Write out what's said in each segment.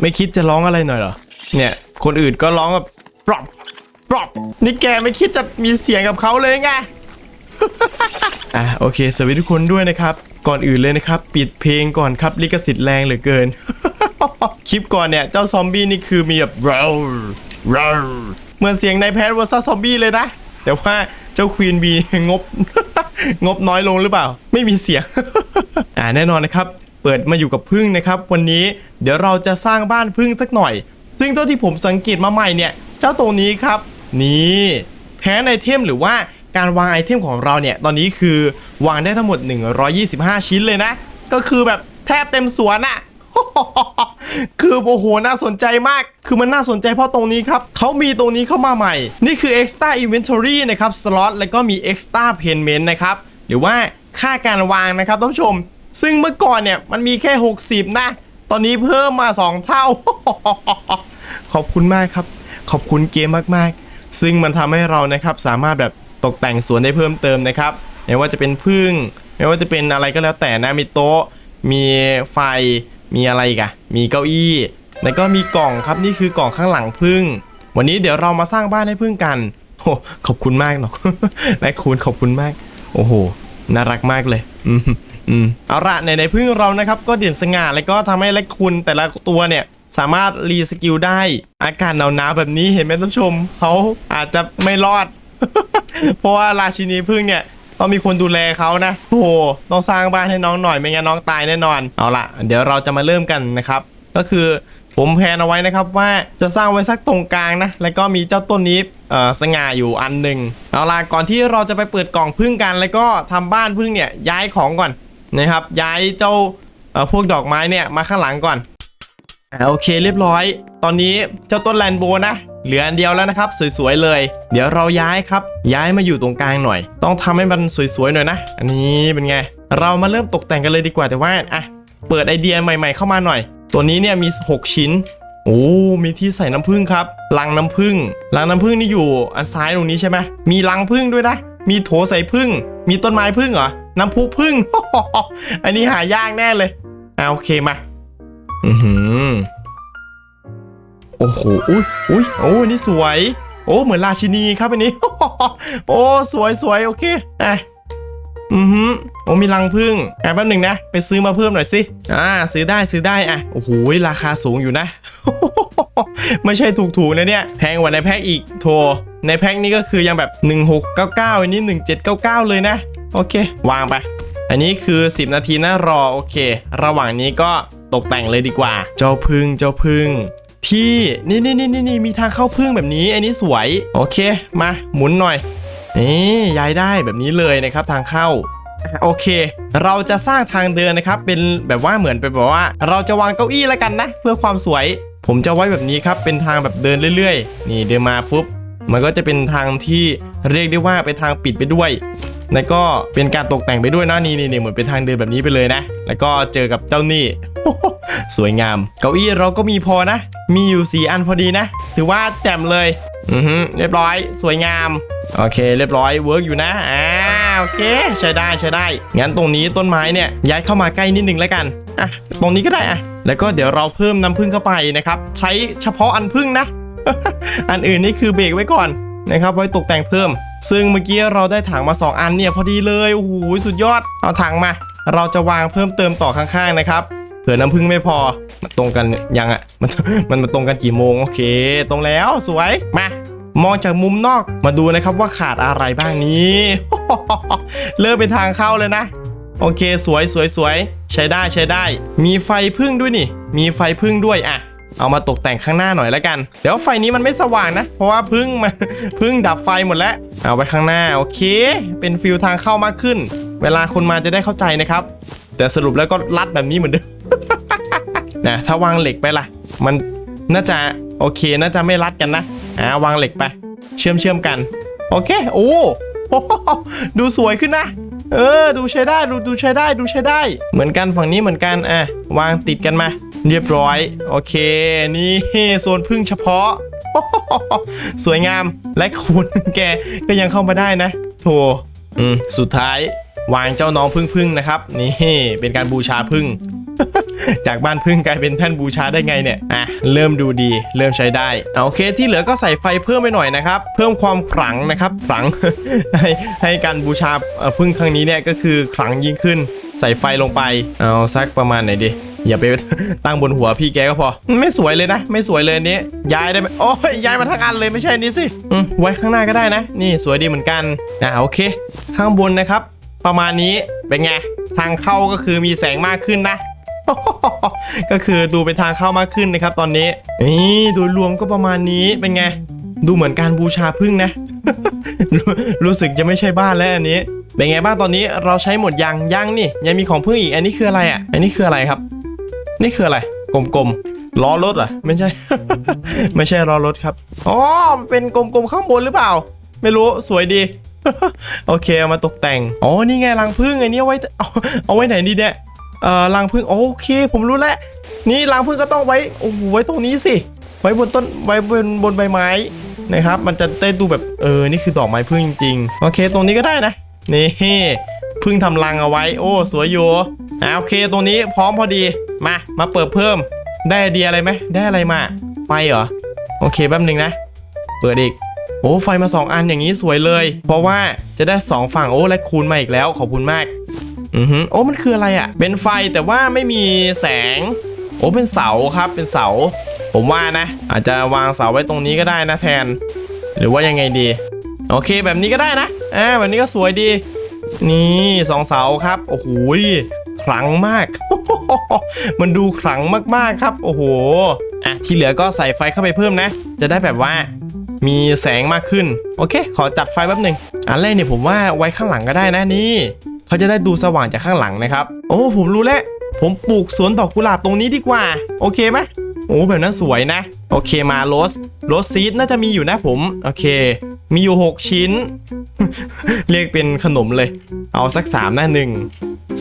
ไม่คิดจะร้องอะไรหน่อยเหรอ เนี่ย คนอื่นก็ร้องแบบปรอบปรอบนี่แกไม่คิดจะมีเสียงกับเขาเลยไง อะโอเค สวัสดีทุกคนด้วยนะครับ ก่อนอื่นเลยนะครับ ปิดเพลงก่อนครับลิขสิทธิ์แรงเหลือเกิน คลิปก่อนเนี่ย เจ้าซอมบี้นี่คือมีแบบ roar roar เหมือนเสียงในแพทวอร์ซัสซอมบี้เลยนะ แต่ว่าเจ้าควีนบีงบ งบน้อยลงหรือเปล่า ไม่มีเสียง อ่าแน่นอนนะครับ เปิดมาอยู่กับพึ่งนะครับ วันนี้เดี๋ยวเราจะสร้างบ้านพึ่งสักหน่อย ซึ่งเท่าที่ผมสังเกตมาใหม่เนี่ย เจ้าตัวนี้ครับ นี่แพนไอเทมหรือว่าการวางไอเทมของเราเนี่ย ตอนนี้คือวางได้ทั้งหมด 125 ชิ้นเลยนะ ก็คือแบบแทบเต็มสวนอะคือโอ้โหน่าสนใจมาก คือมันน่าสนใจเพราะตรงนี้ครับเขามีตรงนี้เข้ามาใหม่ นี่คือ extra inventory นะครับ slot แล้วก็มี extra payment นะครับ หรือว่าค่าการวางนะครับท่านผู้ชม ซึ่งเมื่อก่อนเนี่ยมันมีแค่ 60 นะ ตอนนี้เพิ่มมา 2 เท่า ขอบคุณมากครับ ขอบคุณเกมมากๆ ซึ่งมันทำให้เรานะครับสามารถแบบตกแต่งสวนได้เพิ่มเติมนะครับไม่ว่าจะเป็นพึ่งไม่ว่าจะเป็นอะไรก็แล้วแต่นะมีโต๊ะ มีไฟมีอะไรกอะมีเก้าอี้ แล้วก็มีกล่องครับนี่คือกล่องข้างหลังพึ่ง วันนี้เดี๋ยวเรามาสร้างบ้านให้พึ่งกันโอ้ขอบคุณมากหรอกแม่คุณขอบคุณมาก โอ้โหน่ารักมากเลยอืม อืมเอาละในในพึ่งเรานะครับก็เด่นสง่าแล้วก็ทำให้เล็กคุณแต่ละตัวเนี่ยสามารถรีสกิลได้ อากาศหนาวๆแบบนี้เห็นไหมท่านผู้ชมเขาอาจจะไม่รอด เพราะว่าราชินีพึ่งเนี่ยต้องมีคนดูแลเขานะโอ้โหต้องสร้างบ้านให้น้องหน่อยไม่งั้นน้องตายแน่นอน เอาละเดี๋ยวเราจะมาเริ่มกันนะครับ ก็คือผมแพนเอาไว้นะครับว่าจะสร้างไว้สักตรงกลางนะ แล้วก็มีเจ้าต้นนี้สง่าอยู่อันหนึ่งเอาล่ะก่อนที่เราจะไปเปิดกล่องพึ่งกัน แล้วก็ทำบ้านพึ่งเนี่ยย้ายของก่อน นะครับ ย้ายเจ้าพวกดอกไม้เนี่ยมาข้างหลังก่อนอ่าโอเคเรียบร้อย ตอนนี้เจ้าต้นแลนโบนะ เหลืออันเดียวแล้วนะครับ สวยๆเลย เดี๋ยวเราย้ายครับ ย้ายมาอยู่ตรงกลางหน่อย ต้องทำให้มันสวยๆหน่อยนะ อันนี้เป็นไง เรามาเริ่มตกแต่งกันเลยดีกว่าแต่ว่าอะเปิดไอเดียใหม่ ๆ เข้ามาหน่อย ตัวนี้เนี่ยมี 6 ชิ้นโอ้มีที่ใส่น้ำผึ้งครับลังน้ำผึ้งลังน้ำผึ้งนี่อยู่อันซ้ายตรงนี้ใช่ไหมมีลังผึ้งด้วยนะมีโถใส่ผึ้งมีต้นไม้ผึ้งเหรอ น้ำพุผึ้งอันนี้หายากแน่เลยอ่าโอเคมา อือหือ โอ้โห อุ้ยอุ้ยโอ้นี่สวย โอ้ เหมือนราชินีครับอันนี้ โอ้ สวยสวยโอเคอะอือหือโอ้มีรังพึ่งอะแป๊บหนึ่งนะ ไปซื้อมาเพิ่มหน่อยสิ อ่า ซื้อได้ซื้อได้อะ โอ้โห ราคาสูงอยู่นะ ไม่ใช่ถูกๆนะเนี่ย แพงกว่าในแพ็คอีก โทรในแพ็คนี้ก็คือยังแบบ 1699 อันนี้ 1799 เลยนะ โอเค วางไป อันนี้คือ 10 นาทีนะรอโอเค ระหว่างนี้ก็ตกแต่งเลยดีกว่า เจ้าพึ่งเจ้าพึ่งที่นี่นี่นี่นี่มีทางเข้าพึ่งแบบนี้ อันนี้สวย โอเค มาหมุนหน่อยนี่ย้ายได้แบบนี้เลยนะครับทางเข้าโอเค เราจะสร้างทางเดินนะครับเป็นแบบว่าเหมือนเป็นแบบว่า เราจะวางเก้าอี้แล้วกันนะ เพื่อความสวย ผมจะไว้แบบนี้ครับเป็นทางแบบเดินเรื่อย ๆ นี่เดินมาฟุ๊บมันก็จะเป็นทางที่เรียกได้ว่าเป็นทางปิดไปด้วย แล้วก็เป็นการตกแต่งไปด้วยนะนี่นี่เหมือนเป็นทางเดินแบบนี้ไปเลยนะ แล้วก็เจอกับเจ้านี่สวยงาม เก้าอี้เราก็มีพอนะ มีอยู่4อันพอดีนะ ถือว่าแจ่มเลย อือฮึเรียบร้อย สวยงาม โอเค เรียบร้อยเวิร์กอยู่นะอ่าโอเค ใช้ได้ใช้ได้ งั้นตรงนี้ต้นไม้เนี่ยย้ายเข้ามาใกล้นิดนึงแล้วกัน อะ ตรงนี้ก็ได้อะ แล้วก็เดี๋ยวเราเพิ่มน้ำผึ้งเข้าไปนะครับ ใช้เฉพาะอันผึ้งนะ อันอื่นนี่คือเบรกไว้ก่อนนะครับ ไว้ตกแต่งเพิ่ม ซึ่งเมื่อกี้เราได้ถังมา 2 อันเนี่ยพอดีเลยโอ้โหสุดยอดเอาถังมา เราจะวางเพิ่มเติมต่อข้างๆนะครับเผื่อน้ำผึ้งไม่พอมันตรงกันยังอะมันมันมาตรงกันกี่โมงโอเค ตรงแล้วสวยมามองจากมุมนอกมาดูนะครับว่าขาดอะไรบ้างนี้เริ่มเป็นทางเข้าเลยนะ โอเค สวยสวยสวยใช้ได้ใช้ได้ มีไฟพึ่งด้วยนี่ มีไฟพึ่งด้วยอะ เอามาตกแต่งข้างหน้าหน่อยแล้วกันเดี๋ยวไฟนี้มันไม่สว่างนะ เพราะว่าพึ่งมันพึ่งดับไฟหมดแล้ว เอาไว้ข้างหน้าโอเค เป็นฟิลทางเข้ามากขึ้น เวลาคนมาจะได้เข้าใจนะครับ แต่สรุปแล้วก็รัดแบบนี้เหมือนเดิมนะถ้าวางเหล็กไปล่ะ มันน่าจะโอเคน่าจะไม่รัดกันนะอ่าวางเหล็กไป เชื่อมเชื่อมกัน โอเคโอ้โอ้โหดูสวยขึ้นนะ เออ ดูใช้ได้ดูดูใช้ได้ดูใช้ได้ เหมือนกันฝั่งนี้เหมือนกันอะวางติดกันมา เรียบร้อย โอเค นี่โซนพึ่งเฉพาะ สวยงามและคุณแกก็ยังเข้ามาได้นะ โถอืมสุดท้ายวางเจ้าน้องพึ่งพึ่งนะครับ นี่เป็นการบูชาพึ่ง จากบ้านพึ่งกลายเป็นแท่นบูชาได้ไงเนี่ยอะเริ่มดูดี เริ่มใช้ได้อะโอเค ที่เหลือก็ใส่ไฟเพิ่มไปหน่อยนะครับ เพิ่มความขลังนะครับขลังให้ให้การบูชาพึ่งครั้งนี้เนี่ยก็คือขลังยิ่งขึ้น ใส่ไฟลงไปเอาสักประมาณไหนดี อย่าไปตั้งบนหัวพี่แกก็พอ ไม่สวยเลยนะ ไม่สวยเลยนี้ย้ายได้ไหมโอ้ยย้ายมาทั้งอันเลยไม่ใช่นี้สิไว้ข้างหน้าก็ได้นะ นี่สวยดีเหมือนกันอะโอเค ข้างบนนะครับ ประมาณนี้เป็นไงทางเข้าก็คือมีแสงมากขึ้นนะก็คือดูเป็นทางเข้ามากขึ้นนะครับ ตอนนี้นี่โดยรวมก็ประมาณนี้เป็นไง ดูเหมือนการบูชาพึ่งนะ รู้รู้สึกจะไม่ใช่บ้านแล้วอันนี้ เป็นไงบ้างตอนนี้เราใช้หมดยังยังนี่ยังมีของพึ่งอีก อันนี้คืออะไรอะ อันนี้คืออะไรครับ นี่คืออะไรกลมๆล้อรถเหรอไม่ใช่ ไม่ใช่ล้อรถครับอ๋อเป็นกลมๆข้างบนหรือเปล่า ไม่รู้สวยดีโอเคเอามาตกแต่งอ๋อนี่ไงรังพึ่งไอ้นี่เอาไว้เอาเอาไว้ไหนดีเนี่ยเอ่อรังพึ่งโอเค ผมรู้แล้วนี่รังพึ่งก็ต้องไว้โอ้โหไว้ตรงนี้สิไว้บนต้นไว้บนบนใบไม้นะครับ มันจะได้ดูแบบเออนี่คือดอกไม้พึ่งจริงๆโอเค ตรงนี้ก็ได้นะนี่พึ่งทำรังเอาไว้ โอ้ สวยอยู่ อ่าโอเคตรงนี้พร้อมพอดีมามาเปิดเพิ่มได้ไอเดียอะไรไหมได้อะไรมา ไฟเหรอ โอเคแป๊บหนึงนะ เปิดอีกโอ้ไฟมา 2 อันอย่างนี้สวยเลย เพราะว่าจะได้ 2 ฝั่งโอ้และคูณมาอีกแล้วขอบคุณมากอือฮึโอ้มันคืออะไรอะ่ะ เป็นไฟแต่ว่าไม่มีแสง โอ้เป็นเสาครับเป็นเสา ผมว่านะ อาจจะวางเสาไว้ตรงนี้ก็ได้นะแทน หรือว่ายังไงดี โอเคแบบนี้ก็ได้นะอ่าแบบนี้ก็สวยดี นี่สองเสาครับโอ้โห ขลังมาก มันดูขลังมากๆครับ โอ้โหอะที่เหลือก็ใส่ไฟเข้าไปเพิ่มนะ จะได้แบบว่ามีแสงมากขึ้น โอเค ขอจัดไฟแป๊บหนึ่งอันแรกเนี่ยผมว่าไว้ข้างหลังก็ได้นะนี่เขาจะได้ดูสว่างจากข้างหลังนะครับ โอ้ผมรู้แล้วผมปลูกสวนดอกกุหลาบตรงนี้ดีกว่า โอเคไหมโอ้แบบนั้นสวยนะ โอเคมาโรสโรสซีดน่าจะมีอยู่นะผม โอเค มีอยู่ 6 ชิ้น เรียกเป็นขนมเลย เอาสัก3นะหนึ่ง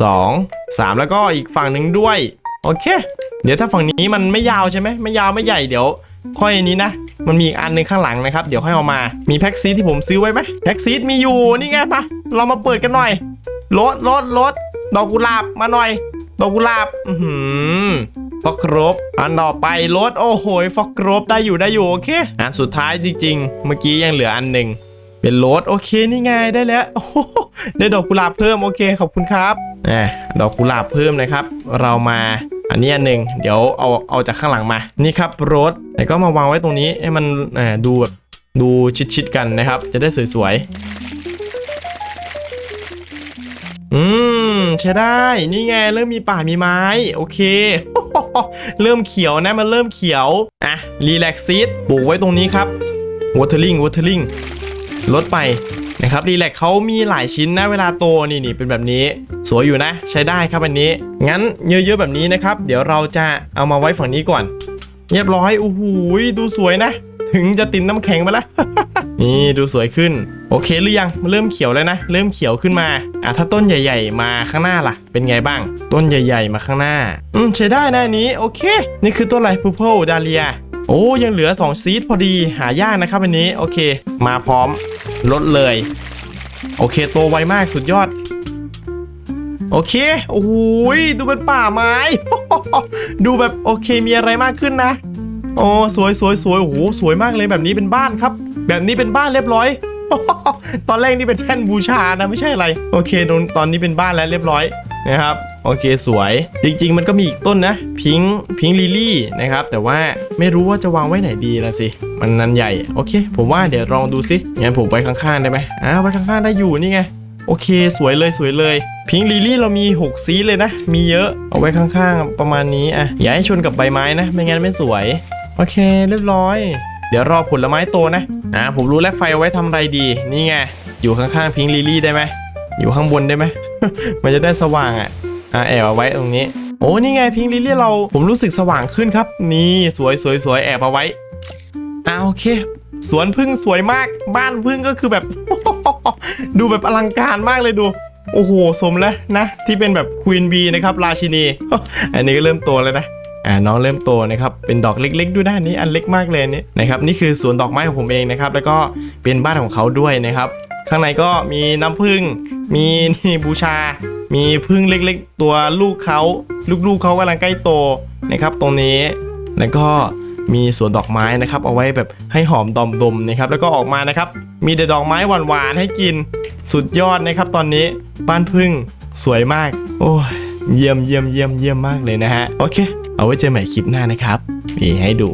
สองสามแล้วก็อีกฝั่งหนึ่งด้วย โอเค เดี๋ยวถ้าฝั่งนี้มันไม่ยาวใช่ไหมไม่ยาวไม่ใหญ่เดี๋ยว ค่อยอันนี้นะ มันมีอีกอันหนึ่งข้างหลังนะครับ เดี๋ยวค่อยเอามา มีแพ็กซีที่ผมซื้อไว้ไหมแพ็กซีมีอยู่นี่ไงมาเรามาเปิดกันหน่อยรถรถรถดอกกุหลาบมาหน่อย ดอกกุหลาบ อือหือฟอกครบ อันต่อไปรถโอ้โหฟอกครบได้อยู่ได้อยู่โอเคอันสุดท้ายจริงๆ เมื่อกี้ยังเหลืออันหนึ่ง เป็นรถโอเคนี่ไงได้แล้วได้ดอกกุหลาบเพิ่มโอเคขอบคุณครับแหมดอกกุหลาบเพิ่มนะครับ เรามาอันนี้อันหนึ่งเดี๋ยวเอาเอาจากข้างหลังมา นี่ครับรถแล้วก็มาวางไว้ตรงนี้ให้มันดูแบบดูชิดๆกันนะครับ จะได้สวยๆ อืมใช้ได้ นี่ไงเริ่มมีป่ามีไม้ โอเค เริ่มเขียวนะมันเริ่มเขียว อะรีแลกซีดปลูกไว้ตรงนี้ครับวอเทอร์ลิงวอเทอร์ลิง ลดไปนะครับรีแลกเขามีหลายชิ้นนะเวลาโตนี่นี่เป็นแบบนี้ สวยอยู่นะ ใช้ได้ครับอันนี้ งั้นเยอะๆแบบนี้นะครับ เดี๋ยวเราจะเอามาไว้ฝั่งนี้ก่อนเรียบร้อยโอ้โหดูสวยนะ ถึงจะติดน้ำแข็งไปแล้วนี่ดูสวยขึ้น โอเคหรือยังเริ่มเขียวแล้วนะ เริ่มเขียวขึ้นมาอะถ้าต้นใหญ่ ๆ มาข้างหน้าล่ะ เป็นไงบ้าง ต้นใหญ่ ๆ มาข้างหน้า อืมใช้ได้นะนี้ โอเค นี่คือต้นอะไร purple dahlia โอ้ยังเหลือ 2 ซีดพอดีหายากนะครับอันนี้โอเค มาพร้อมลดเลย โอเคโตไวมากสุดยอด โอเคโอ้โหยดูเป็นป่าไม้ ดูแบบโอเคมีอะไรมากขึ้นนะโอ้สวยสวยสวยโอ้โหสวยมากเลยแบบนี้เป็นบ้านครับ แบบนี้เป็นบ้านเรียบร้อย ตอนแรกนี่เป็นแท่นบูชานะไม่ใช่อะไร โอเคตอนนี้เป็นบ้านแล้วเรียบร้อย นะครับ โอเคสวย จริง ๆ มันก็มีอีกต้นนะพิงพิงลิลี่นะครับ แต่ว่าไม่รู้ว่าจะวางไว้ไหนดีละสิ มันนันใหญ่ โอเค ผมว่าเดี๋ยวลองดูสิงั้นผมไว้ข้างๆได้ไหมอ่าไว้ข้างๆได้อยู่นี่ไงโอเค สวยเลยสวยเลย พิงลิลี่เรามี 6 สีเลยนะ มีเยอะเอาไว้ข้างๆ ประมาณนี้อะอย่าให้ชนกับใบไม้นะ ไม่งั้นไม่สวย โอเค เรียบร้อย เดี๋ยวรอผลไม้โตนะอ่าผมรู้แล้วไฟเอาไว้ทำอะไรดี นี่ไง อยู่ข้างๆพิงลิลี่ได้ไหม อยู่ข้างบนได้ไหม มันจะได้สว่างอะ อ่าแอบเอาไว้ตรงนี้ โอ้นี่ไงพิงลิลี่เรา ผมรู้สึกสว่างขึ้นครับ นี่สวยสวยสวยแอบเอาไว้อ่าโอเค สวนพึ่งสวยมาก บ้านพึ่งก็คือแบบ ดูแบบอลังการมากเลยดู โอ้โห สมแล้วนะ ที่เป็นแบบควีนบีนะครับ ราชินี อันนี้ก็เริ่มโตแล้วนะอ่าน้องเริ่มโตนะครับเป็นดอกเล็ก ๆ ด้วยด้านนี้อันเล็กมากเลยนนี้นะครับนี่คือสวนดอกไม้ของผมเองนะครับแล้วก็เป็นบ้านของเขาด้วยนะครับ ข้างในก็มีน้ำผึ้งมีนี่บูชา มีพึ่งเล็กๆ ตัวลูกเขาลูกๆเขากำลังใกล้โตนะครับตรงนี้แล้วก็มีสวนดอกไม้นะครับ เอาไว้แบบให้หอมดอมดมนะครับแล้วก็ออกมานะครับ มีแต่ดอกไม้หวานๆให้กินสุดยอดนะครับ ตอนนี้บ้านพึ่งสวยมาก โอ้ยเยี่ยมเยี่ยมเยี่ยมเยี่ยมมากเลยนะฮะโอเค เอาไว้เจอใหม่คลิปหน้านะครับมีให้ดู